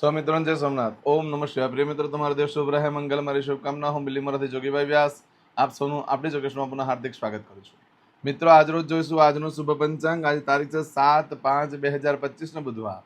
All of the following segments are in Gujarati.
સ્વામિત્રણ, જય સોમનાથ. ઓમ નમઃ શિવાય. પ્રિય મિત્રો, તમારા દેશ શુભ રહે, મંગલ, મારી શુભકામના. હું બિલીમરાથી જોગીભાઈ વ્યાસ. આપ સૌનું આપણી જોકેશમાં પુનઃ હાર્દિક સ્વાગત કરું છું. મિત્રો આજરોજ જોઈશું આજનું શુભ પંચાંગ. આજે તારીખ છે સાત પાંચ બે હજાર પચીસનો બુધવાર.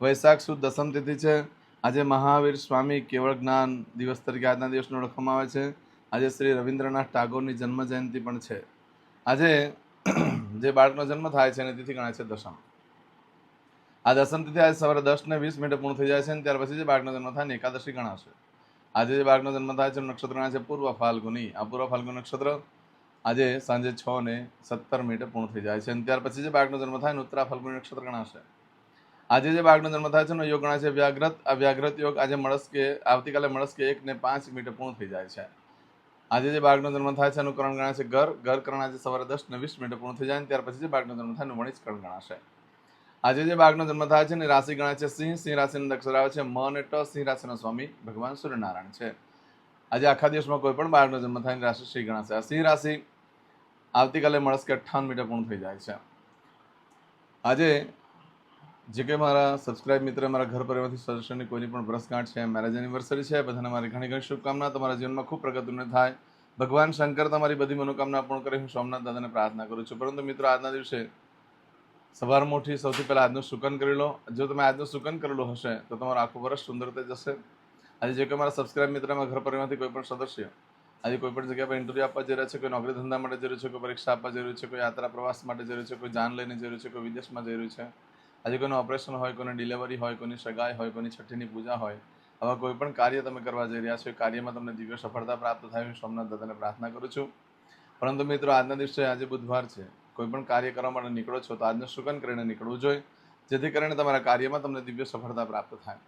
વૈશાખ સુદ દસમ તિથિ છે. આજે મહાવીર સ્વામી કેવળ જ્ઞાન દિવસ તરીકે આજના દિવસને ઓળખવામાં આવે છે. આજે શ્રી રવિન્દ્રનાથ ટાગોરની જન્મ જયંતિ પણ છે. આજે જે બાળકનો જન્મ થાય છે એની તિથિ ગણાય છે દશમ આ દસમ આજે સવારે દસ ને વીસ મિનિટે પૂર્ણ થઈ જાય છે અને ત્યાર પછી જે બાળકનો જન્મ થાય એકાદશી ગણાશે. આજે જે બાળકનો જન્મ થાય છે, નક્ષત્ર છે પૂર્વ ફાલ્ગુની. આ પૂર્વ ફાલ્ગુન નક્ષત્ર આજે સાંજે છ ને સત્તર મિનિટે પૂર્ણ થઈ જાય છે અને ત્યાર પછી જે બાળકનો જન્મ થાય ઉત્તરા ફાલ્ગુની નક્ષત્ર ગણાશે. આજે જે બાળકનો જન્મ થાય છે એનો યોગ ગણાય છે, વ્યાઘ્રત. આ વ્યાઘ્રત યોગ આજે મળસ્કે, આવતીકાલે મળસ્કે એક ને પાંચ મિનિટે પૂર્ણ થઈ જાય છે. આજે જે બાળકનો જન્મ થાય છે એનું કરણ ગણાય છે ઘર. ઘર કરણ આજે સવારે દસ ને વીસ મિનિટે પૂર્ણ થઈ જાય ત્યાર પછી જે બાળકનો જન્મ થાય એનું વણિજ કરણ ગણાશે. આજે જે બાળકનો જન્મ થાય છે ને રાશિ ગણાય છે સિંહ. સિંહ રાશિનો અક્ષર આવે છે મ અને સિંહ રાશિનો સ્વામી ભગવાન સૂર્યનારાયણ છે. આજે આખા દિવસમાં કોઈ પણ બાળકનો જન્મ થાય રાશિ સિંહ ગણાશે. આ સિંહ રાશિ આવતીકાલે મળસ કે અઠ્ઠાવન મીટર પૂર્ણ થઈ જાય છે. આજે જે કે મારા સબસ્ક્રાઇબ મિત્ર મારા ઘર પરિવારથી સદસ્યની કોઈની પણ વર્ષગાંઠ છે મેરેજ એનિવર્સરી છે, બધાને મારી ઘણી ઘણી શુભકામના. તમારા જીવનમાં ખૂબ પ્રગતિને થાય. ભગવાન શંકર તમારી બધી મનોકામના પૂર્ણ કરે હું સોમનાથ દાદાને પ્રાર્થના કરું છું. પરંતુ મિત્રો, આજના દિવસે સવારમાં ઉઠી સૌથી પહેલાં આજનું સુકન કરી લો. જો તમે આજનું સુકન કરેલું હશે, તો તમારું આખું વર્ષ સુંદર થઈ જશે. આજે જે કોઈ મારા સબસ્ક્રાઇબ મિત્રમાં ઘર પરિવારમાંથી કોઈ પણ સદસ્ય, આજે કોઈ પણ જગ્યા પર ઇન્ટરવ્યૂ આપવા જઈ રહ્યા છે, કોઈ નોકરી ધંધા માટે રહ્યું છે, કોઈ પરીક્ષા આપવા રહ્યું છે, કોઈ યાત્રા પ્રવાસ માટે રહ્યું છે, કોઈ જાન લઈને રહ્યું છે, કોઈ વિદેશમાં રહ્યું છે. આજે કોઈનું ઓપરેશન હોય, કોઈની ડિલિવરી હોય, કોઈની સગાઈ હોય, કોઈની છઠ્ઠીની પૂજા હોય, આવા કોઈ પણ કાર્ય તમે કરવા જઈ રહ્યા છો, એ કાર્યમાં તમને દિવ્ય સફળતા પ્રાપ્ત થાય. હું સોમનાથ દાદાને પ્રાર્થના કરું છું. પરંતુ મિત્રો, આજના દિવસે આજે બુધવાર છે. કોઈ પણ કાર્ય કરવા માટે નીકળો છો તો આજનું શુકન કરીને નીકળવું જોઈએ. જેથી કરીને તમારા કાર્યમાં તમને દિવ્ય સફળતા પ્રાપ્ત થાય.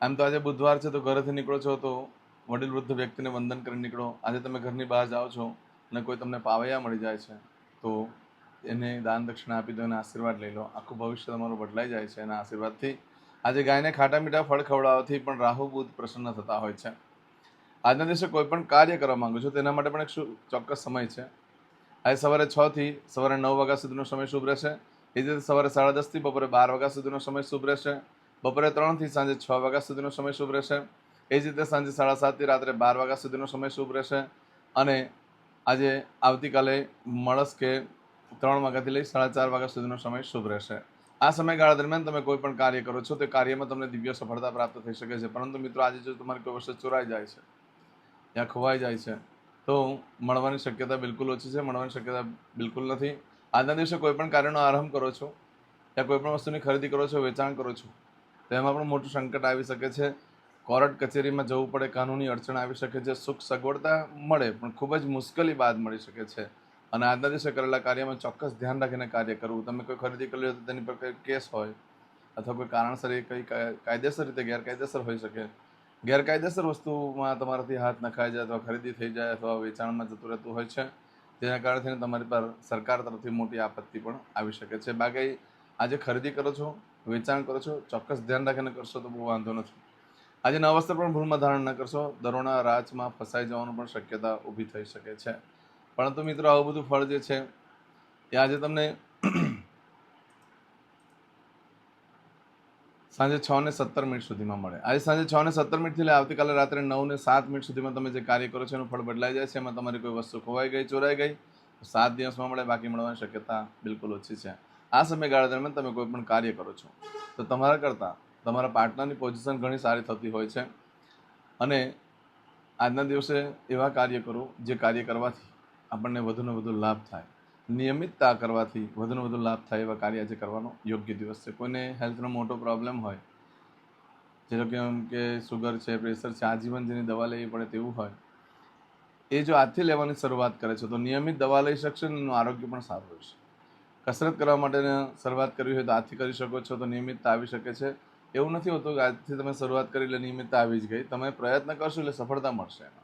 આમ તો આજે બુધવાર છે તો ઘરેથી નીકળો છો તો વડીલ વૃદ્ધ વ્યક્તિને વંદન કરીને નીકળો. આજે તમે ઘરની બહાર જાઓ છો અને કોઈ તમને પાવૈયા મળી જાય છે તો એને દાન દક્ષિણા આપી દો અને આશીર્વાદ લઈ લો. આખું ભવિષ્ય તમારું બદલાઈ જાય છે એના આશીર્વાદથી. આજે ગાયને ખાટા મીઠા ફળ ખવડાવવાથી પણ રાહુ, બુધ પ્રસન્ન થતા હોય છે. આજના દિવસે કોઈ પણ કાર્ય કરવા માંગો છો તેના માટે પણ એક શું ચોક્કસ સમય છે. આજે સવારે છ થી સવારે નવ વાગ્યા સુધીનો સમય શુભ રહેશે. એ જ રીતે સવારે સાડા દસથી બપોરે બાર વાગ્યા સુધીનો સમય શુભ રહેશે. બપોરે ત્રણથી સાંજે છ વાગ્યા સુધીનો સમય શુભ રહેશે. એ જ રીતે સાંજે સાડા સાતથી રાત્રે બાર વાગ્યા સુધીનો સમય શુભ રહેશે. અને આજે આવતીકાલે મળસ કે ત્રણ વાગ્યાથી લઈ સાડા ચાર વાગ્યા સુધીનો સમય શુભ રહેશે. આ સમયગાળા દરમિયાન તમે કોઈ પણ કાર્ય કરો છો, તે કાર્યમાં તમને દિવ્ય સફળતા પ્રાપ્ત થઈ શકે છે. પરંતુ મિત્રો, આજે જો તમારી કોઈ વસ્તુ ચોરાઈ જાય છે, યા ખોવાઈ જાય છે તો મળવાની શક્યતા બિલકુલ ઓછી છે, મળવાની શક્યતા બિલકુલ નથી. આજના દિવસે કોઈ પણ કાર્યનો આરંભ કરો છો, યા કોઈ પણ વસ્તુની ખરીદી કરો છો, વેચાણ કરો છો, તો એમાં પણ મોટું સંકટ આવી શકે છે. કોર્ટ કચેરીમાં જવું પડે, કાનૂની અડચણ આવી શકે છે, સુખ સગવડતા મળે, પણ ખૂબ જ મુશ્કેલી બાદ મળી શકે છે. અને આજના દિવસે કરેલા કાર્યમાં ચોક્કસ ધ્યાન રાખીને કાર્ય કરવું. તમે કોઈ ખરીદી કરી તો તેની પર કોઈ કેસ હોય, અથવા કોઈ કારણસર એ કંઈ કાય- કાયદેસર રીતે, ગેરકાયદેસર હોઈ શકે. ગેરકાયદેસર વસ્તુમાં તમારાથી હાથ નખાઈ જાય અથવા ખરીદી થઈ જાય અથવા વેચાણમાં જતું રહેતું હોય છે. તેના કારણે તમારી પર સરકાર તરફથી મોટી આપત્તિ પણ આવી શકે છે. બાકી આજે ખરીદી કરો છો, વેચાણ કરો છો, ચોક્કસ ધ્યાન રાખીને કરશો તો બહુ વાંધો નથી. આજે નવા વસ્ત્ર પણ ભૂલમાં ધારણ ન કરશો. દરોના રાજમાં ફસાઈ જવાનું પણ શક્યતા ઊભી થઈ શકે છે. પરંતુ મિત્રો, આવું બધું ફળ જે છે, એ આજે તમને સાંજે છ ને સત્તર મિનિટ સુધીમાં મળે. આજે સાંજે છ ને સત્તર મિનિટથી લઈ આવતીકાલે રાત્રે નવ ને સાત મિનિટ સુધીમાં તમે જે કાર્ય કરો છો એનું ફળ બદલાઈ જાય છે. એમાં તમારી કોઈ વસ્તુ ખોવાઈ ગઈ, ચોરાઈ ગઈ સાત દિવસમાં મળે. બાકી મળવાની શક્યતા બિલકુલ ઓછી છે. આ સમયગાળા દરમિયાન તમે કોઈ પણ કાર્ય કરો છો, તો તમારા કરતાં તમારા પાર્ટનરની પોઝિશન ઘણી સારી થતી હોય છે. અને આજના દિવસે એવા કાર્ય કરો જે કાર્ય કરવાથી આપણને વધુને વધુ લાભ થાય. નિયમિતતા કરવાથી વધુને વધુ લાભ થાય એવા કાર્ય આજે કરવાનો યોગ્ય દિવસ છે. કોઈને હેલ્થનો મોટો પ્રોબ્લેમ હોય જેનો કે એમ કે સુગર છે પ્રેશર છે, આજીવન જેની દવા લેવી પડે તેવું હોય, એ જો આજથી લેવાની શરૂઆત કરે છે, તો નિયમિત દવા લઈ શકશે અને એનું આરોગ્ય પણ સારું રહેશે. કસરત કરવા માટેને શરૂઆત કરવી હોય તો આજથી કરી શકો છો, તો નિયમિતતા આવી શકે છે. એવું નથી હોતું કે આજથી તમે શરૂઆત કરી એટલે નિયમિતતા આવી જ ગઈ. તમે પ્રયત્ન કરશો એટલે સફળતા મળશે એમાં.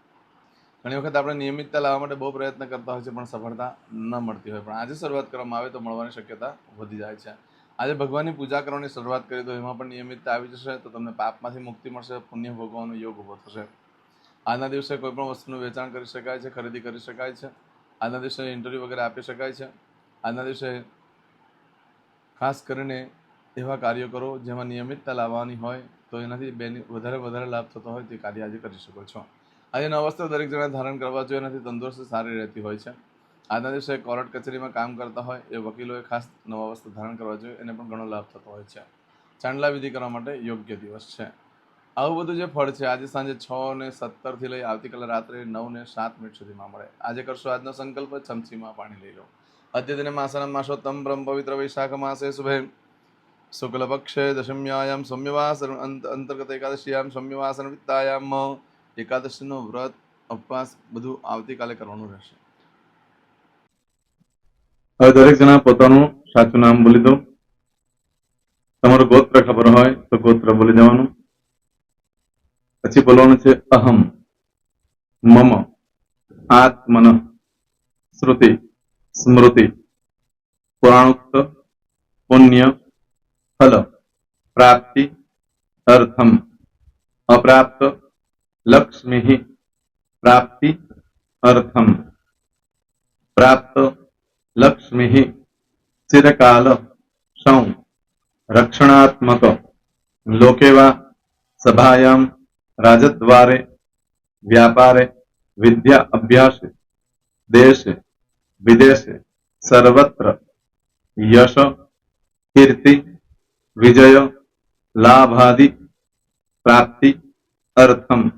ઘણી વખત આપણે નિયમિતતા લાવવા માટે બહુ પ્રયત્ન કરતા હોય છે, પણ સફળતા ન મળતી હોય. પણ આજે શરૂઆત કરવામાં આવે તો મળવાની શક્યતા વધી જાય છે. આજે ભગવાનની પૂજા કરવાની શરૂઆત કરી તો એમાં પણ નિયમિતતા આવી જશે, તો તમને પાપમાંથી મુક્તિ મળશે, પુણ્ય ભોગવવાનો યોગ ઊભો થશે. આજના દિવસે કોઈ પણ વસ્તુનું વેચાણ કરી શકાય છે, ખરીદી કરી શકાય છે. આજના દિવસે ઇન્ટરવ્યૂ વગેરે આપી શકાય છે. આજના દિવસે ખાસ કરીને એવા કાર્યો કરો જેમાં નિયમિતતા લાવવાની હોય તો એનાથી બેની વધારે વધારે લાભ થતો હોય તે કાર્ય આજે કરી શકો છો. આજે નવા વસ્ત્ર દરેક જણા ધારણ કરવા જોઈએ, એનાથી તંદુરસ્તી સારી રહેતી હોય છે. આજના દિવસે કોર્ટ કચેરીમાં કામ કરતા હોય એ વકીલોએ ખાસ નવા વસ્ત્ર ધારણ કરવા જોઈએ, એને પણ ઘણો લાભ થતો હોય છે. ચાંદલા વિધિ કરવા માટે યોગ્ય દિવસ છે. આવું બધું જે ફળ છે, આજે સાંજે છ ને સત્તરથી લઈ આવતીકાલે રાત્રે નવ ને સાત મિનિટ સુધીમાં મળે. આજે કરશો આજનો સંકલ્પ, ચમચીમાં પાણી લઈ લો. અદ્યતને માસનમ માસોત્તમ, બ્રહ્મ પવિત્ર વૈશાખ માસે શુભે. શુક્લ પક્ષે દશમ્યાયામ સૌમ્યવાસ અંતર્ગત એકાદશીયામ સૌમ્યવાસન વિત્તાયામ. એકાદશીનો વ્રત, ઉપવાસ બધું આવતીકાલે કરવાનું રહેશે. હવે દરેક જણા પોતાનું સાચું નામ બોલી દો. તમારું ગોત્ર ખબર હોય તો ગોત્ર બોલી દેવાનું. પછી બોલવાનું છે અહમ, મમ, આત્મન, શ્રુતિ, સ્મૃતિ, પુરાણોક્ત, પુણ્ય, ફલ, પ્રાપ્તિ, અર્થમ, અપ્રાપ્ત लक्ष्मी ही प्राप्ति अर्थम। प्राप्त लक्ष्मी ही चिरकाल सौ रक्षणात्मक। लोके वा सभायां, राजद्वारे, व्यापारे, विद्या अभ्यास, देश, विदेश, सर्वत्र। यश, कीर्ति, विजय, लाभादि, प्राप्ति, अर्थम।